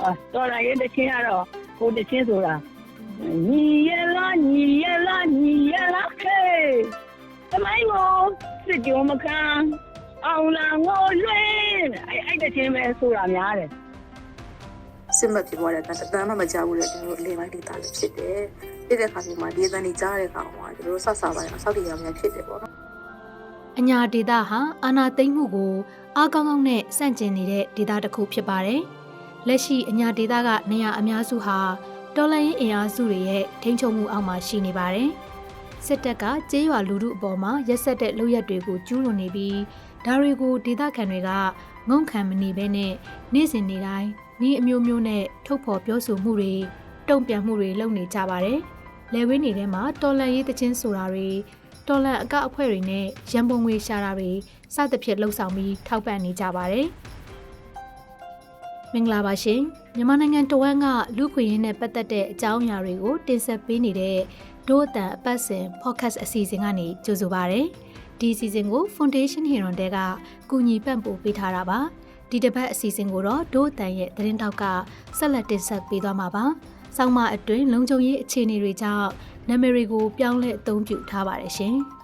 အာတော်လာရဲ့တချင်းကတော့ကိုတချင်းဆိုတာညီရလားညီရလားညီရလားခဲတမိုင်းကိုစစ်ကြုံမခံအောင်လာငိုလွင်းအဲ့အဲ့တချင်းပဲဆိုတာများတယ်စစ်မှတ်ဖြစ်သွားတဲ့အခါတန်းမှမကြောက်ဘူးလေကျွန်တော်အလေပိုင်းဒေတာလေးဖြစ်တယ်ဖြစ်တဲ့အခါဒီမှာဒီအတန်ကြီးကြားတဲ့အခါမှာကျွန်တော်ဆက်စားပိုင်းအဆောက်တရားများဖြစ်တယ်ပေါ့နော် အညာဒေတာဟာအာနာသိမ့်မှုကိုအားကောင်းကောင်းနဲ့စန့်ကျင်နေတဲ့ဒေတာတစ်ခုဖြစ်ပါတယ်။လက်ရှိအညာဒေတာကနေရာအများစုဟာတော်လိုင်းရင်အင်အားစုတွေရဲ့ထိန်းချုပ်မှုအောက်မှာရှိနေပါတယ်။စစ်တပ်ကကျေးရွာလူထုအပေါ်မှာရက်ဆက်တဲ့လုပ်ရက်တွေကိုကျူးလွန်နေပြီးဒါတွေကိုဒေတာခံတွေကငုံခံမနေဘဲနဲ့နေ့စဉ်နေ့တိုင်းဤအမျိုးမျိုးနဲ့ထုတ်ဖော်ပြောဆိုမှုတွေတုံ့ပြန်မှုတွေလုပ်နေကြပါတယ်။လယ်ဝင်းတွေထဲမှာတော်လန်ရေးတချင်းဆိုတာတွေ တော်လန်အကအဖွဲ့တွေနဲ့ရန်ပုံငွေရှာတာတွေစသဖြင့်လှုပ်ဆောင်ပြီးထောက်ပံ့နေကြပါတယ်။မင်္ဂလာပါရှင်မြန်မာနိုင်ငံတဝန်းကလူခွေရင်းနဲ့ပတ်သက်တဲ့အကြောင်းအရာတွေကိုတင်ဆက်ပေးနေတဲ့ဒို့အတန်အပတ်စဉ် podcast အစီအစဉ်ကနေကြိုဆိုပါရစေ။ဒီအစီအစဉ်ကို Foundation Heron တဲကကူညီပံ့ပိုးပေးထားတာပါ။ဒီတစ်ပတ်အစီအစဉ်ကိုတော့ဒို့အတန်ရဲ့သတင်းတောက်ကဆက်လက်တင်ဆက်ပေးသွားမှာပါ။ ဆောင်းမအတွင်းလုံခြုံရေးအခြေအနေတွေကြောင့်နာမည်တွေကိုပြောင်းလဲအသုံးပြုထားပါတယ်ရှင်။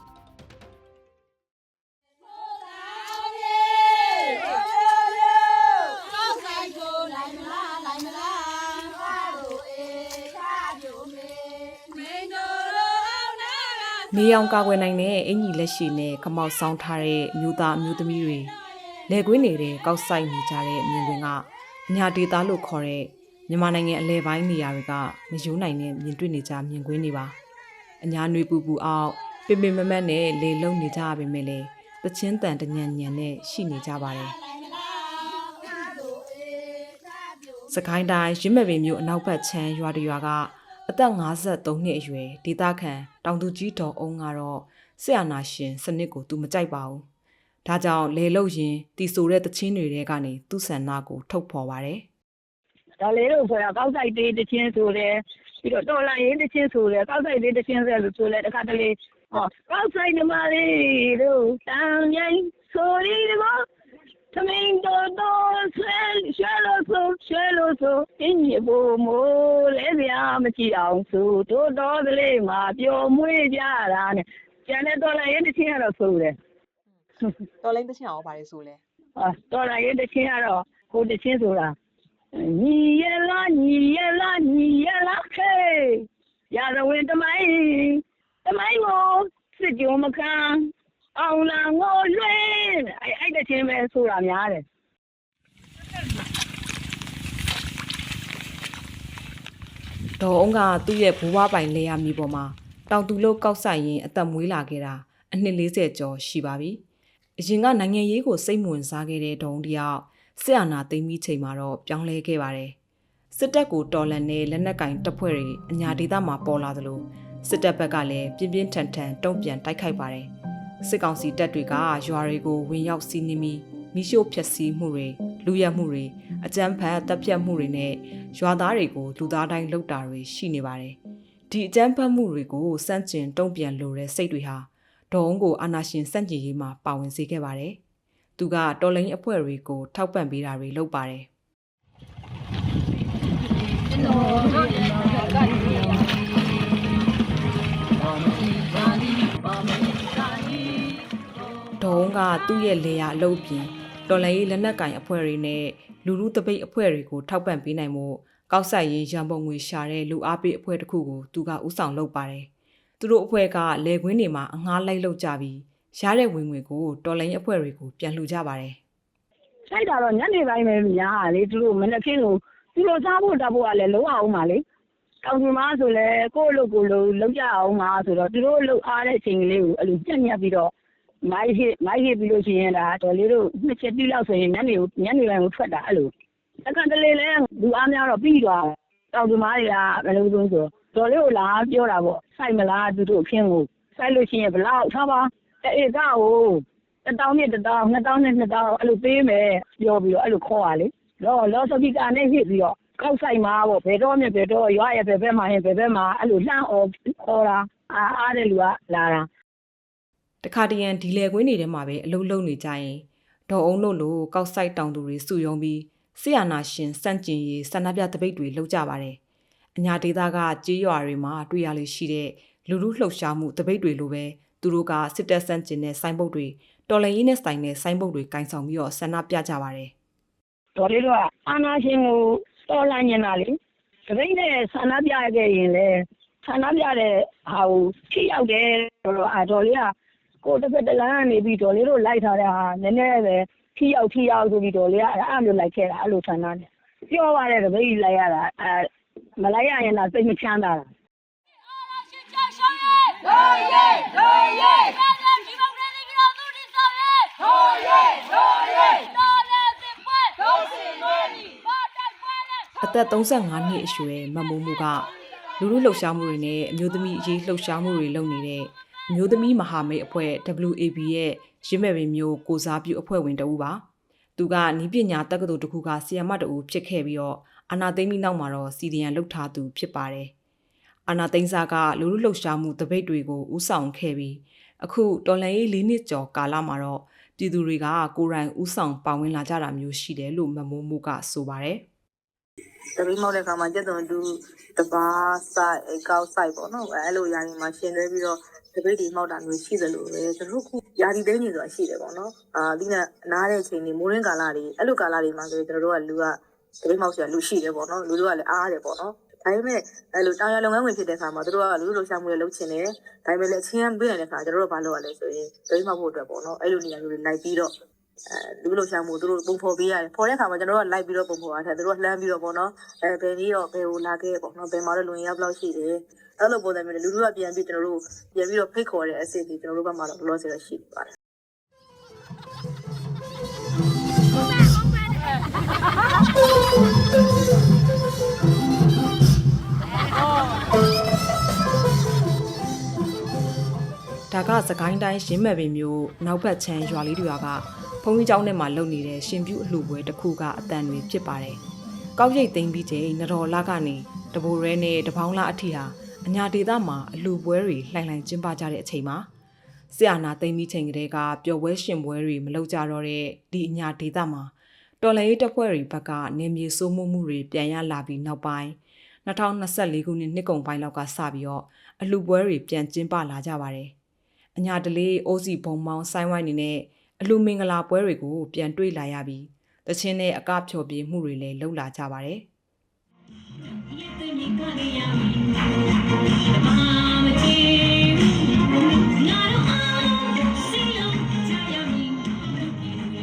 နေအောင်ကာကွယ်နိုင်တဲ့အင်ကြီးလက်ရှိနဲ့ခမောက်ဆောင်ထားတဲ့မျိုးသားအမျိုးသမီးတွေလက်ကွင်းနေတဲ့ကောက်ဆိုင်နေကြတဲ့မြင်ကွင်းကအညာဒေတာလို့ခေါ်တဲ့ မြန်မာနိုင်ငံအလဲပိုင်းနေရာတွေကမယိုးနိုင်တဲ့မြင်တွေ့နေကြမြင်ကွင်းတွေပါအညာနွေပူပူအောက်ပင်ပင်မမတ်နဲ့လေလုံနေကြပါပဲလေတချင်းတန်တညံညံနဲ့ရှိနေကြပါတယ်စကိုင်းတိုင်းရင်းမဲ့ပင်မြို့အနောက်ဘက်ခြမ်းရွာတရွာကအသက်53နှစ်အရွယ်ဒေတာခန်တောင်သူကြီးတော်အုံးကတော့ဆရာနာရှင်စနစ်ကိုသူမကြိုက်ပါဘူး။ဒါကြောင့်လေလုတ်ရင်တီဆိုတဲ့တချင်းတွေတဲကနေသူ့ဆန္ဒကိုထုတ်ဖော်ပါတယ် ဒါလေးတို့ဆိုတာကောက်ဆိုင်တေးတချင်းဆိုတယ်ပြီးတော့တော်လာရေးတချင်းဆိုတယ်ကောက်ဆိုင်တေးတချင်းဆိုလို့ဆိုလဲတခါတလေဟောကောက်ဆိုင်နမလေးတို့တန်မြိုင်ဆိုရီတော့သမင်းတော်တော်ဆွဲဆွဲလို့ဆိုဆွဲလို့ဆိုအင်းကြီးဘို့မိုးလဲစရာမကြည့်အောင်ဆိုတို့တော်ကလေးမှာပျော်မွေးကြတာနဲ့ကျန်တဲ့တော်လာရေးတချင်းကတော့ဆိုတယ်။တော်လိုင်းတချင်းအောင်ပါတယ်ဆိုလဲအာတော်လာရေးတချင်းကတော့ကိုတချင်းဆိုတာ ညီရလားညီရလားညီရလားခဲရရဝင်တမိုင်းတမိုင်းကိုစစ်ကြုံမခံအောင်လာငိုလွင်းအဲ့အဲ့တချင်းပဲဆိုတာများတယ်။ဒေါ်အုံးကသူ့ရဲ့ဘဝပိုင်လေယာမီပေါ်မှာတောင်သူလို့ကောက်ဆိုင်ရင်အသက်မွေးလာခဲ့တာအနှစ်40ကျော်ရှိပါပြီ။အရင်ကနိုင်ငံရေးကိုစိတ်မဝင်စားခဲ့တဲ့ဒေါ်အုံးတယောက် စစ်အာဏာသိမ်းပြီးချိန်မှာတော့ပြောင်းလဲခဲ့ပါတယ်။စစ်တပ်ကိုတော်လှန်တဲ့လက်နက်ကင်တပ်ဖွဲ့တွေအညာဒေသမှာပေါ်လာသလိုစစ်တပ်ဘက်ကလည်းပြင်းပြင်းထန်ထန်တုံ့ပြန်တိုက်ခိုက်ပါတယ်။စစ်ကောင်စီတပ်တွေကရွာတွေကိုဝင်ရောက်စီးနင်းပြီးမိရှို့ဖျက်ဆီးမှုတွေလူရက်မှုတွေအကြမ်းဖက်တပ်ဖြတ်မှုတွေနဲ့ရွာသားတွေကိုလူသားတိုင်းလှုပ်တာတွေရှိနေပါတယ်။ဒီအကြမ်းဖက်မှုတွေကိုစန့်ကျင်တုံ့ပြန်လိုတဲ့စိတ်တွေဟာဒေါ်အုံးကိုအာနာရှင်စန့်ကျင်ရေးမှာပါဝင်စေခဲ့ပါတယ်။ သူကတော်လိုင်းအဖွဲ့တွေကိုထောက်ပံ့ပေးတာတွေလုပ်ပါတယ်။ဒေါ်ကသူ့ရဲ့လေယာအလုပ်ပြင်တော်လိုင်းရေးလက်နက်ကင်အဖွဲ့တွေနဲ့လူလူတပိတ်အဖွဲ့တွေကိုထောက်ပံ့ပေးနိုင်မှုကောက်ဆိုင်ရေးရန်ပုံငွေရှာတဲ့လူအားပေးအဖွဲ့တစ်ခုကိုသူကဥဆောင်လုပ်ပါတယ်။သူတို့အဖွဲ့ကလေကွင်းတွေမှာအငှားလိုက်လုပ်ကြပြီး ရတဲ့ဝင်ငွေကိုတော်လိုင်းအဖွဲ့တွေကိုပြန်လှူကြပါတယ်ဆိုင်တာတော့ညနေပိုင်းပဲများလေသူတို့မနေ့ကင်းကိုသူတို့စားဖို့တက်ဖို့ကလည်းလုံးအောင်ပါလေတောင်သူမဆိုလဲကိုယ့်အလုပ်ကိုယ်လုံးလုံးကြအောင်ပါဆိုတော့သူတို့လှုပ်အားတဲ့အချိန်ကလေးကိုအဲ့လိုပြက်ညက်ပြီးတော့မိုက်ဟစ်မိုက်ဟစ်ပြီးလို့ရှိရင်ဒါတော်လေးတို့နှစ်ချက်တိလောက်ဆိုရင်ညနေကိုညနေပိုင်းကိုထွက်တာအဲ့လိုတခါတလေလဲလူအားများတော့ပြီးသွားတောင်သူမတွေကဘယ်လိုလုပ်ဆိုတော်လေးကိုလာပြောတာပေါ့စိုက်မလားသူတို့အခင်းကိုစိုက်လို့ရှိရင်ဘလောက်ထားပါ တဲ့ဧကကိုတစ်တောင်းနဲ့တစ်တောင်းနှစ်တောင်းနဲ့နှစ်တောင်းအဲ့လိုပေးမယ်ပြောပြီးတော့အဲ့လိုခေါ်ပါလေတော့လောစပီကာနဲ့ဟစ်ပြီးတော့ကောက်ဆိုင်မှာပေါ့ဘယ်တော့မြဘယ်တော့ရွာရဲ့ဘယ်ဘက်မှာရင်ဘယ်ဘက်မှာအဲ့လိုလှမ်းအော်ခေါ်တာအားအားတဲ့လူကလာတာတခါတရံဒီလေကွင်းတွေထဲမှာပဲအလုံးလုံးနေကြရင်ဒေါ်အုံတို့လိုကောက်ဆိုင်တောင်သူတွေစုယုံပြီးဆီယနာရှင်စန့်ကျင်ရေးဆန္ဒပြတပိတ်တွေလုပ်ကြပါတယ်။အညာဒေသကကြေးရွာတွေမှာတွေ့ရလေရှိတဲ့လူလူလှုပ်ရှားမှုတပိတ်တွေလိုပဲ သူတို့ကစစ်တပ်စန့်ကျင်တဲ့ဆိုင်းပုတ်တွေတော်လည်ရေးနဲ့ဆိုင်တဲ့ဆိုင်းပုတ်တွေကင်ဆောင်ပြီးတော့ဆန္ဒပြကြပါတယ်။တော်လေးတို့ကအာနာရှင်ကိုတော်လှန်နေတာလေတပိတ်နဲ့ဆန္ဒပြခဲ့ရင်လေဆန္ဒပြတဲ့ဟာကိုထိရောက်တယ်ဆိုတော့အတော်လေးကကိုတစ်ဖက်တစ်လမ်းကနေပြီးတော်လေးတို့လိုက်ထားတဲ့ဟာနည်းနည်းပဲထိရောက်ထိရောက်ဆိုပြီးတော်လေးကအဲ့အမျိုးလိုက်ခဲ့တာအဲ့လိုဆန္ဒနဲ့ပြောပါတယ်တပိတ်လိုက်ရတာအဲမလိုက်ရရင်တော့စိတ်မချမ်းသာတာ သက်35နှစ်အရွယ်မမိုးမူကလူလူလှုပ်ရှားမှုတွေနဲ့အမျိုးသမီးအရေးလှုပ်ရှားမှုတွေလုပ်နေတဲ့အမျိုးသမီးမဟာမိတ်အဖွဲ့ WAB ရဲ့ရင်းမဲ့ပင်မျိုးကိုစားပြုအဖွဲ့ဝင်တဦးပါသူကနီးပညာတက္ကသိုလ်တစ်ခုကဆီယမတူဖြစ်ခဲ့ပြီးတော့အာနာသိမ့်ပြီးနောက်မှာတော့စီဒီယန်လှုပ်ထားသူဖြစ်ပါတယ်အာနာသိမ့်စာကလူလူလှုပ်ရှားမှုတပိတ်တွေကိုဥဆောင်ခဲ့ပြီးအခုတော်လန်ရေး၄နှစ်ကျော်ကာလမှာတော့ပြည်သူတွေကကိုယ်တိုင်ဥဆောင်ပါဝင်လာကြတာမျိုးရှိတယ်လို့မမိုးမူကဆိုပါတယ် တပိမောက်တဲ့ခါမှာကျက်သွန်တူတပါးဆိုင်ကောက်ဆိုင်ပေါ့နော်အဲ့လိုယာယီမှာရှင်သွဲပြီးတော့တပိတ်ဒီမောက်တာမျိုးရှိသလိုပဲသူတို့ခုယာဒီသိန်းနေဆိုတာရှိတယ်ပေါ့နော်အာဒီကနားတဲ့အချိန်တွေမိုးရင်းကာလတွေအဲ့လိုကာလတွေမှာဆိုရင်ကျွန်တော်တို့ကလူကတပိမောက်ဆိုတာလူရှိတယ်ပေါ့နော်လူတို့ကလည်းအားရတယ်ပေါ့နော်ဒါပေမဲ့အဲ့လိုတောင်ရလုပ်ငန်းဝင်ဖြစ်တဲ့ခါမှာတို့ကလူလူလှရှာမှုတွေလုပ်ချင်တယ်ဒါပေမဲ့လည်းအချင်းအပေးရတဲ့ခါကျွန်တော်တို့ကဘာလုပ်ရလဲဆိုရင်တပိမောက်ဖို့အတွက်ပေါ့နော်အဲ့လိုနေရာမျိုးတွေလိုက်ပြီးတော့ အဲလူလူရှာမှုသူတို့ပုံဖော်ပေးရတယ်ဖော်တဲ့ခါမှာကျွန်တော်တို့ကလိုက်ပြီးတော့ပုံဖော်ရတဲ့သူတို့ကလှမ်းပြီးတော့ပေါ့နော်အဲဘယ်နည်းတော့ဘယ်ကိုလာခဲ့ပေါ့နော်ဘယ်မှာတော့လူရင်းရောက်လောက်ရှိတယ်အဲ့လိုပုံစံမျိုးတွေလူလူကပြန်ပြီးကျွန်တော်တို့ပြန်ပြီးတော့ဖိတ်ခေါ်တဲ့အစီအစဉ်ကျွန်တော်တို့ဘက်မှာတော့ဘလော့ဆယ်ရရှိပါတယ်ဒါကစကိုင်းတိုင်းရင်းမဲ့ပင်မျိုးနောက်ဘက်ချမ်းရွာလေးတွေက ဘုံကြီးကျောင်းထဲမှာလုပ်နေတဲ့ရှင်ပြူအလှပွဲတစ်ခုကအတန်တွေဖြစ်ပါတယ်။ကောက်ရိတ်သိမ်းပြီးချိန်နတော်လာကနေတဘိုရဲနဲ့တပေါင်းလာအထိဟာအညာဒေသမှာအလှပွဲတွေလှိုင်လှိုင်ကျင်းပကြတဲ့အချိန်မှာဆရာနာသိမ်းပြီးချိန်ကလေးကပျော်ပွဲရှင်ပွဲတွေမလုပ်ကြတော့တဲ့ဒီအညာဒေသမှာတော်လည်ရေးတပ်ဖွဲ့တွေဘက်ကနေမြေစိုးမှုမှုတွေပြန်ရလာပြီးနောက်ပိုင်း2024ခုနှစ်နှစ်ကုန်ပိုင်းလောက်ကစပြီးတော့အလှပွဲတွေပြန်ကျင်းပလာကြပါတယ်။အညာတလေးအိုးစီဘုံမောင်းဆိုင်းဝိုင်းနေနဲ့ အလူမင်္ဂလာပွဲတွေကိုပြန်တွေ့လာရပြီးတချင်းနဲ့အကဖြော်ပြမှုတွေလည်းလှုပ်လာကြပါတယ်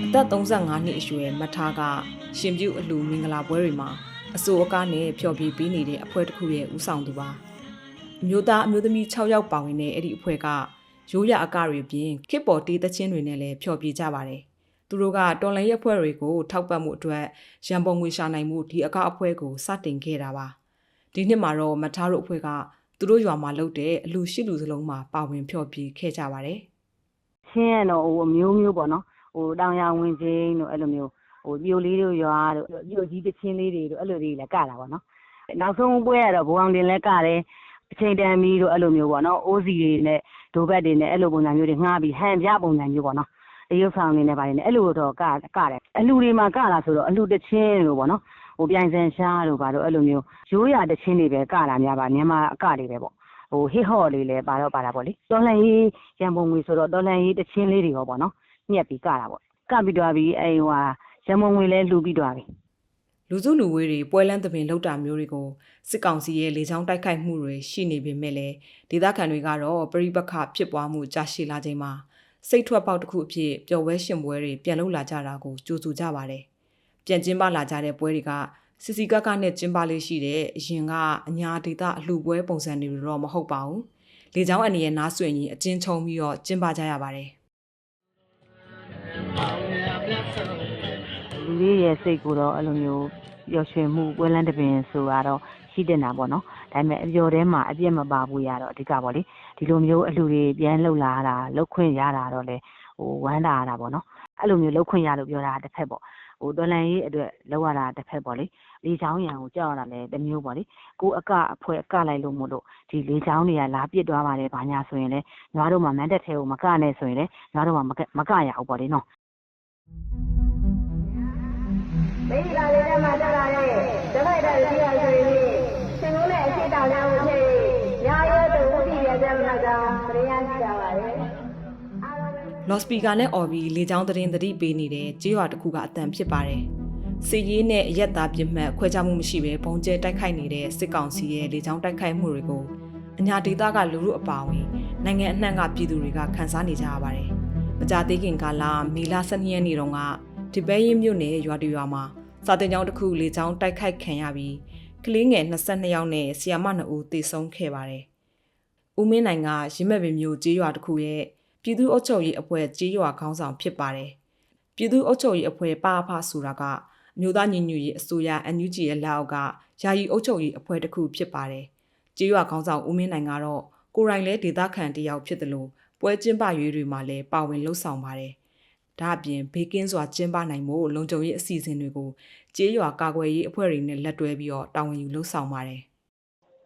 အသက်35နှစ်အရွယ်မထားကရှင်ပြုအလူမင်္ဂလာပွဲတွေမှာအစိုးအကားနဲ့ဖျော်ဖြေပေးနေတဲ့အဖွဲ့တစ်ခုရဲ့ဦးဆောင်သူပါအမျိုးသားအမျိုးသမီး6ယောက်ပါဝင်တဲ့အဲ့ဒီအဖွဲ့က ရိုးရအကားတွေပြင်ခစ်ပေါ်တေးသချင်းတွေနဲ့လည်းဖျော်ဖြေကြပါတယ်သူတို့ကတော်လိုင်းရက်အဖွဲ့တွေကိုထောက်ပံ့မှုအတွက်ရန်ပုံငွေရှာနိုင်မှုဒီအကားအဖွဲ့ကိုစတင်ခဲ့တာပါဒီနှစ်မှာတော့မထားတို့အဖွဲ့ကသူတို့ရွာမှာလုပ်တဲ့အလူရှိလူစလုံးမှာပါဝင်ဖျော်ဖြေခဲ့ကြပါတယ်ချင်းရတော့ဟိုအမျိုးမျိုးပေါ့နော်ဟိုတောင်ရဝင်ချင်းတို့အဲ့လိုမျိုးဟိုပြိုလေးတို့ရွာတို့ပြိုကြီးတချင်းလေးတွေတို့အဲ့လိုတွေလည်းကတာပေါ့နော်နောက်ဆုံးပွဲကတော့ဘဝအောင်တင်လည်းကတယ်အချိန်တန်ပြီးတို့အဲ့လိုမျိုးပေါ့နော်အိုးစီတွေနဲ့ ဒိုဘက်တွေနဲ့အဲ့လိုပုံစံမျိုးတွေငှားပြီးဟန်ပြပုံစံမျိုးပေါ့နော်တရုပ်ဆောင်နေနဲ့ပါတယ်နဲ့အဲ့လိုတော့ကကတယ်အလူတွေမှာကလာဆိုတော့အလူတချင်းလို့ပေါ့နော်ဟိုပြိုင်စင်ရှားတို့ဘာလို့အဲ့လိုမျိုးရိုးရတချင်းတွေပဲကလာများပါမြန်မာအကတွေပဲပေါ့ဟိုဟစ်ဟော့လေးလည်းပါတော့ပါတာပေါ့လေတော်လှန်ရေးရန်ပုံငွေဆိုတော့တော်လှန်ရေးတချင်းလေးတွေရောပေါ့နော်ညက်ပြီးကတာပေါ့ကပြီးတော့ပြီးအဲဟိုဟာရန်ပုံငွေလည်းလှူပြီးတော့ပြီ လူစုလူဝေးတွေပွဲလန်းသပင်လောက်တာမျိုးတွေကိုစစ်ကောင်စီရဲ့လေကြောင်းတိုက်ခိုက်မှုတွေရှိနေပေမဲ့လည်းဒေသခံတွေကတော့ပြိပခဖြစ်ပွားမှုကြာရှည်လာချိန်မှာစိတ်ထွက်ပေါက်တစ်ခုအဖြစ်ပျော်ပွဲရှင်ပွဲတွေပြန်လုပ်လာကြတာကိုကြိုးဆူကြပါတယ်။ပြန်ကျင်းပလာကြတဲ့ပွဲတွေကစီစီကကနဲ့ကျင်းပလေးရှိတဲ့အရင်ကအညာဒေသအလှပွဲပုံစံတွေတော့မဟုတ်ပါဘူး။လေကြောင်းအနေနဲ့နားဆွေရင်အချင်းချုံပြီးတော့ကျင်းပကြရပါတယ်။လူလေးရဲ့စိတ်ကိုတော့အဲ့လိုမျိုး ပျော်ရွှင်မှုပွဲလန်းတပင်ဆိုတော့ရှိတင်တာပေါ့နော်ဒါပေမဲ့အပျော်ထဲမှာအပြည့်မပါဘူးရတော့အဓိကပေါ့လေဒီလိုမျိုးအလူတွေပြန်လှုပ်လာတာလှုပ်ခွင့်ရတာတော့လေဟိုဝမ်းသာရတာပေါ့နော်အဲ့လိုမျိုးလှုပ်ခွင့်ရလို့ပြောတာတစ်ဖက်ပေါ့ဟဟိုတော်လန်ရေးအတွက်လောက်ရတာတစ်ဖက်ပေါ့လေလေချောင်းရံကိုကြောက်ရတာလည်းတစ်မျိုးပေါ့လေကိုအကအဖွဲအကလိုက်လို့မို့လို့ဒီလေချောင်းတွေကလာပစ်သွားပါတယ်ဘာညာဆိုရင်လည်းညီတို့မှမန်တက်ထဲကိုမကနဲ့ဆိုရင်လည်းညီတို့မှမကမကရအောင်ပေါ့လေနော် မိဂလာလေးတက်မှတက်လာတဲ့တပိုက်တဲ့ကြီးရဆိုရင်ရှင်လုံးနဲ့အရှိတောင်များကိုဖြစ်ညာရဲသူဝိပိရတဲ့မနာကြောင့်ခရယကြည့်တာပါလေလော့စပီကာနဲ့အော်ဘီလေချောင်းသတင်းသတိပေးနေတဲ့ကြေးရွာတစ်ခုကအတန်ဖြစ်ပါတယ်။စစ်ရေးနဲ့အရက်သားပြစ်မှတ်ခွဲခြားမှုမရှိဘဲပုံကျဲတိုက်ခိုက်နေတဲ့စစ်ကောင်စီရဲ့လေချောင်းတိုက်ခိုက်မှုတွေကိုအညာဒေသကလူမှုအပါအဝင်နိုင်ငံအနှံ့ကပြည်သူတွေကခန်းစားနေကြရပါတယ်။မကြသေးခင်ကာလမေလ12ရက်နေ့တုန်းကဒီဘဲရင်မြို့နယ်ရွာတရွာမှာ စာတင်ကျောင်းတစ်ခုလေချောင်းတိုက်ခိုက်ခံရပြီးကလေးငယ်22ယောက်နဲ့ဆီယာမ2ဦးသေဆုံးခဲ့ပါတယ်။ဦးမင်းနိုင်ကရင်းမဲ့ပင်မျိုးကြေးရွာတစ်ခုရဲ့ပြည်သူ့အုပ်ချုပ်ရေးအဖွဲ့ကြေးရွာခေါင်းဆောင်ဖြစ်ပါတယ်။ပြည်သူ့အုပ်ချုပ်ရေးအဖွဲ့ပါအဖဆိုတာကအမျိုးသားညီညွတ်ရေးအစိုးရ NUG ရဲ့လက်အောက်ကယာယီအုပ်ချုပ်ရေးအဖွဲ့တစ်ခုဖြစ်ပါတယ်။ကြေးရွာခေါင်းဆောင်ဦးမင်းနိုင်ကတော့ကိုယ်တိုင်လည်းဒေသခံတစ်ယောက်ဖြစ်တယ်လို့ပွဲကျင်းပရွေးတွေမှာလည်းပါဝင်လှုပ်ဆောင်ပါတယ်။ ဒါအပြင်ဘေးကင်းစွာကျင်းပနိုင်မှုလုံခြုံရေးအစီအစဉ်တွေကိုကြေးရွာကာကွယ်ရေးအဖွဲ့တွေနဲ့လက်တွဲပြီးတော့တာဝန်ယူလှုပ်ဆောင်ပါတယ်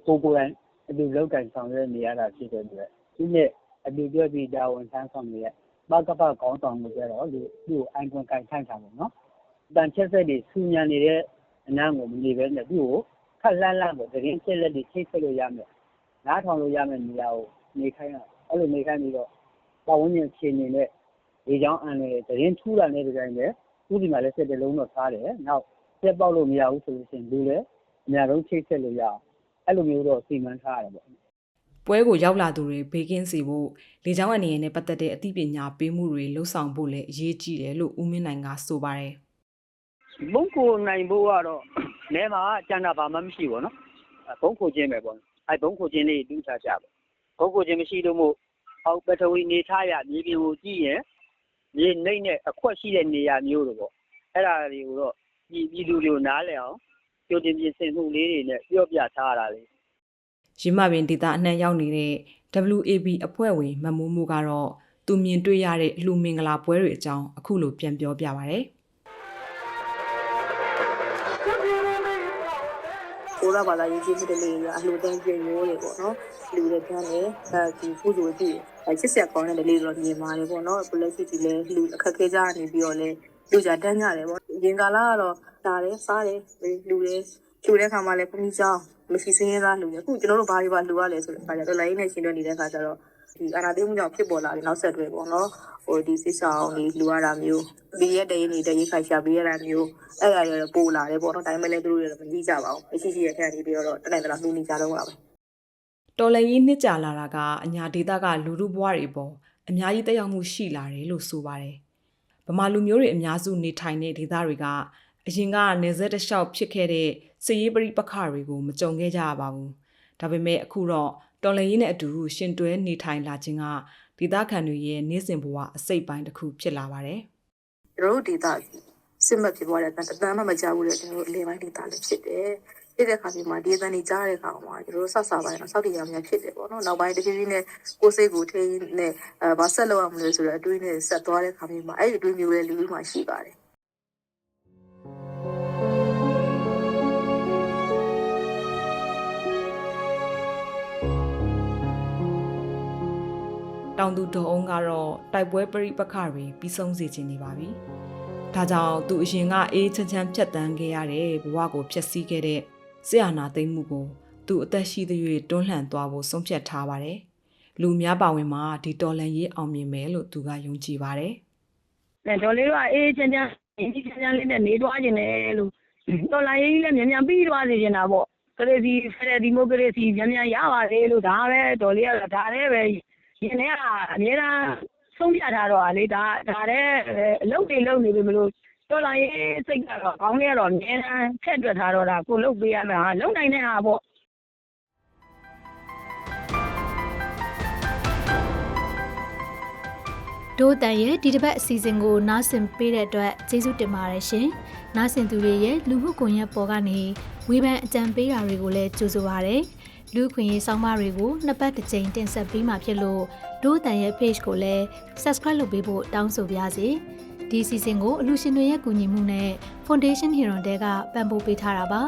ကိုကိုယ်တိုင်အတူလောက်ကင်ဆောင်ရွက်နေရတာဖြစ်တဲ့အတွက်ဒီနေ့အတူပြောပြီးဒါဝန်ထမ်းဆောင်နေတဲ့ဘကပကောင်းဆောင်မှုကြတော့ဒီသူ့ကိုအိုင်ကွန်ကင်ထိုင်တာပေါ့နော်။တန်ချက်ဆက်တွေစူညံနေတဲ့အနမ်းကိုမနေပဲနဲ့သူ့ကိုခက်လန့်လန့်ကိုတရင်ချက်လက်တွေချိတ်ဆက်လို့ရမယ်။နားထောင်လို့ရမယ်နေရာကိုနေခိုင်းတာအဲ့လိုနေခိုင်းပြီးတော့ပတ်ဝန်းကျင်ခြေနေနဲ့ ဒီကြောင်းအန်လေတရင်ထူးတာနဲ့ဒီတိုင်းပဲသူ့ဒီမှာလည်းစက်တလုံးတော့ထားတယ်။နောက်ဆက်ပေါက်လို့မရဘူးဆိုလို့ရှိရင်လူလည်းအများဆုံးချိတ်ဆက်လို့ရအောင်အဲ့လိုမျိုးတော့စီမံထားရတယ်ပေါ့။ပွဲကိုရောက်လာသူတွေဘေးကင်းစေဖို့လေကြောင်းအနေနဲ့ပတ်သက်တဲ့အသိပညာပေးမှုတွေလှုပ်ဆောင်ဖို့လည်းအရေးကြီးတယ်လို့ဦးမင်းနိုင်ကဆိုပါတယ်။ဘုံကိုနိုင်ဖို့ကတော့နဲမှာကျန်တာဘာမှမရှိဘူးနော်ဘုံကိုချင်းပဲပေါ့အဲဘုံကိုချင်းလေးတူးထားကြပါဘုံကိုချင်းမရှိလို့မို့အောက်ပထဝီနေထားရမြေပြင်ကိုကြည့်ရင် မြေနှိမ့်နဲ့အခွက်ရှိတဲ့နေရာမျိုးတွေပေါ့အဲ့ဒါတွေကိုတော့ဒီပြည်သူတွေကိုနားလည်အောင်ကြိုတင်ပြင်ဆင်မှုလေးတွေနဲ့ပြောပြထားရတာလေရင်းမပင်ဒေတာအနှံ့ရောက်နေတဲ့ WAB အဖွဲ့ဝင်မမိုးမိုးကတော့သူမြင်တွေ့ရတဲ့အလှမင်္ဂလာပွဲတွေအကြောင်းအခုလိုပြန်ပြောပြပါဗျ။ ကိုရဘာသာရေးကြီးတဲ့လေးတွေအလှူဒန်းပြည့်ရိုးတွေပေါ့နော်လူတွေပြန်နေအဲဒီဖူးဆိုကြည့်အဲချစ်ဆက်ကောင်းတဲ့လေးတွေတော့မြင်ပါတယ်ပေါ့နော်ကိုလက်ရှိဒီလဲလူအခက်ခဲကြနေပြီးတော့လဲလူကြတန်းကြတယ်ပေါ့ရင်ကာလာကတော့ဒါတယ်စားတယ်လူတွေကျူတဲ့ခါမှလည်းပုံကြီးကြောင်းမရှိစင်းရသားလူတွေအခုကျွန်တော်တို့ဘာတွေပါလူရလဲဆိုတဲ့အခါကျတော့လိုင်းနဲ့ရှင်းတွဲနေတဲ့အခါကျတော့ ဒီအာနာသိမှုကြောင့်ဖြစ်ပေါ်လာတဲ့နောက်ဆက်တွဲပေါ့နော်ဟိုဒီစစ်ဆောင်တွေလူရတာမျိုးပြီးရတဲ့နေတဲ့ရေးခိုင်ရှာပြီးရတာမျိုးအဲ့ဒါတွေတော့ပိုလာတယ်ပေါ့နော်ဒါပေမဲ့လည်းသူတို့တွေတော့မကြီးကြပါဘူးအရှိရှိရဲ့ခက်နေပြီးတော့တနေ့တလားလူနေကြတော့ပါပဲတော်လည်ရေးနှစ်ကြာလာတာကအညာဒေသကလူမှုဘဝတွေပေါ်အများကြီးတက်ရောက်မှုရှိလာတယ်လို့ဆိုပါတယ်။ဗမာလူမျိုးတွေအများစုနေထိုင်တဲ့ဒေသတွေကအရင်ကနေဆက်တစ်လျှောက်ဖြစ်ခဲ့တဲ့စစ်ရေးပရိပခတွေကိုမကြုံခဲ့ကြရပါဘူး။ဒါပေမဲ့အခုတော့ တော်လည်ရေးနဲ့အတူရှင်တွဲနေထိုင်လာခြင်းကဒေသခံတွေရဲ့နေ့စဉ်ဘဝအစိတ်ပိုင်းတစ်ခုဖြစ်လာပါတယ်။ကျွန်တော်တို့ဒေတာစစ်မှတ်ဖြစ်သွားတဲ့တန်တန်မှမကြောက်ဘူးလေကျွန်တော်တို့အလေပိုင်းဒေတာလည်းဖြစ်တယ်ဖြစ်တဲ့ခါဒီမှာဒီအတန်ကြီးကြားတဲ့ခါမှာကျွန်တော်တို့ဆောက်ဆာပိုင်းတော့စောက်တည်ရများဖြစ်တယ်ပေါ့နော်နောက်ပိုင်းတဖြည်းဖြည်းနဲ့ကိုယ်စိတ်ကိုထိန်းနဲ့အဲဘာဆက်လုပ်ရမလဲဆိုတော့အတွေးနဲ့ဆက်သွားတဲ့ခါမျိုးမှာအဲ့ဒီအတွေးမျိုးလေးလူလူမှရှိပါတယ် တောင်သူဒေါ်အောင်ကတော့တိုက်ပွဲပရိပခတွေပြီးဆုံးစေခြင်းနေပါပြီ။ဒါကြောင့်သူအရင်ကအေးချမ်းချမ်းဖြတ်တန်းခဲ့ရတဲ့ဘဝကိုဖျက်ဆီးခဲ့တဲ့ဆရာနာသိမ့်မှုကိုသူအသက်ရှိသရွေ့တွန်းလှန်သွားဖို့ဆုံးဖြတ်ထားပါတယ်။လူများပါဝင်မှာဒီတော်လန်ရေးအောင်မြင်မယ်လို့သူကယုံကြည်ပါတယ်။အဲဒေါ်လေးတို့ကအေးချမ်းချမ်းအေးချမ်းချမ်းလေးနဲ့နေသွားခြင်းတယ်လို့တော်လိုင်းရေးလည်းမြန်မြန်ပြီးသွားစေချင်တာပေါ့ကရေစီဖက်ဒရယ်ဒီမိုကရေစီမြန်မြန်ရပါစေလို့ဒါပဲဒေါ်လေးကတော့ဒါလည်းပဲ ရင်ထဲကအများအားဆုံးဖြတ်ထားတော့လေဒါဒါလည်းအလုပ်တွေလုပ်နေပြီမလို့တော်လိုင်းရေးစိတ်ကတော့ကောင်းလေးကတော့အများအားဖက်တွက်ထားတော့ဒါကိုလုပ်ပေးရမှာဟာလုပ်နိုင်တဲ့ဟာပေါ့ဒို့တန်ရဲ့ဒီတစ်ပတ်အစီအစဉ်ကိုနားဆင်ပေးတဲ့အတွက်ကျေးဇူးတင်ပါတယ်ရှင်။နားဆင်သူတွေရဲ့လူမှုကွန်ရက်ပေါ်ကနေဝေဖန်အကြံပေးတာတွေကိုလည်းကြိုဆိုပါရစေ။ လူခွင့်ရေးဆောင်းပါးတွေကိုနှစ်ပတ်တစ်ကြိမ်တင်ဆက်ပေးမှာဖြစ်လို့ဒို့တန်ရဲ့ page ကိုလည်း subscribe လုပ်ပေးဖို့တောင်းဆိုပါရစေ။ဒီစီစဉ်ကိုအလူရှင်တွေရဲ့ကူညီမှုနဲ့ Foundation Hero တဲကပံ့ပိုးပေးထားတာပါ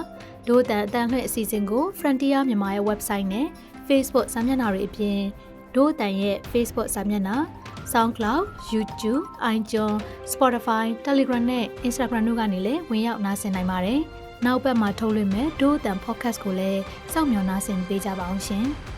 ဒို့အတန်အတန်လှည့်အစီအစဉ်ကို Frontier မြန်မာရဲ့ website နဲ့ Facebook စာမျက်နှာတွေအပြင်ဒို့အတန်ရဲ့ Facebook စာမျက်နှာ SoundCloud, YouTube, iTunes, Spotify, Telegram နဲ့ Instagram တို့ကနေလည်းဝင်ရောက်နားဆင်နိုင်ပါတယ်။ နောက်ပတ်မှာထုတ်လွှင့်မဲ့ဒို့အတန် podcast ကိုလည်းစောင့်မျှော်နားဆင်ပေးကြပါအောင်ရှင်။